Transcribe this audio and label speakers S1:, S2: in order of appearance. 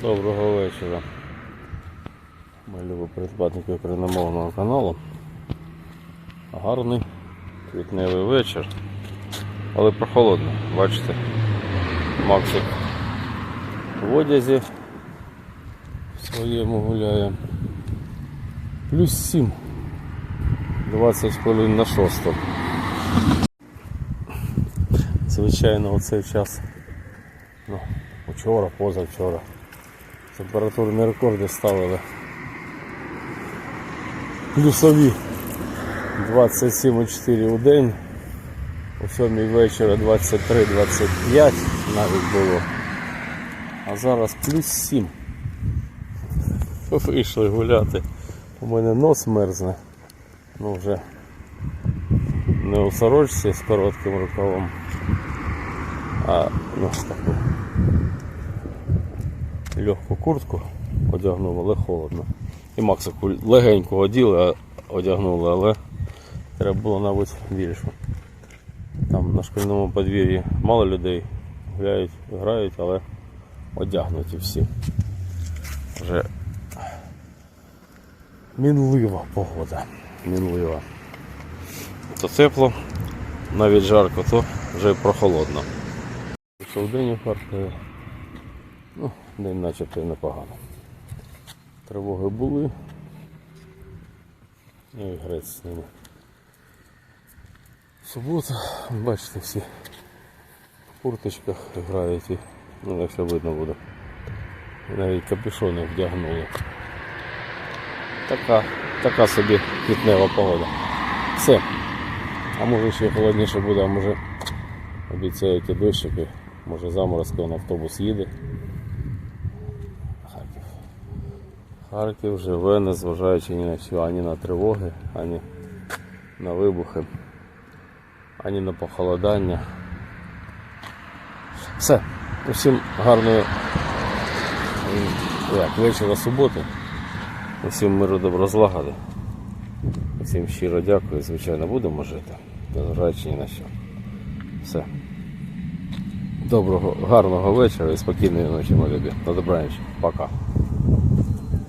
S1: Доброго вечора. Ми любі придбатники україномовного каналу. Гарний квітневий вечір, але прохолодно. Бачите, Максик в одязі в своєму гуляє. Плюс 7. 20 хвилин на 6. Звичайно, оцей час. Ну, Учора, позавчора. Температурні рекорди ставили. Плюсові 27,4 у день. У 7 вечора 23-25 навіть було. А зараз плюс 7. Вийшли гуляти. У мене нос мерзне. Ну вже не у сорочці з коротким рукавом, а ну, таку легку куртку одягнув, але холодно. І Максику легенько оділи, одягнули, але треба було, мабуть, більше. Там на шкільному подвір'ї мало людей гуляють, грають, але одягнуті всі. Вже мінлива погода. Мінлива. То тепло, навіть жарко, то вже прохолодно. Пішов день Харкові. Ну, день начебто і непогано. Тривоги були. Ну і грець з ними. Субота, бачите, всі в курточках грають і, ну якщо видно буде. Навіть капюшони вдягнули. Така, така собі квітнева погода. Все. А може ще холодніше буде, а може обіцяють і дощики, може заморозки на автобус їде. Харків. Харків живе, незважаючи ні на що, ані на тривоги, ані на вибухи, ані на похолодання. Все. Усім гарної як, вечора суботи. Усім миру добро злагоди. Всім щиро дякую, звичайно, будемо жити, незважаючи ні на що. Все. Доброго, гарного вечора і спокійної ночі, мої любі. На добраніч. Пока.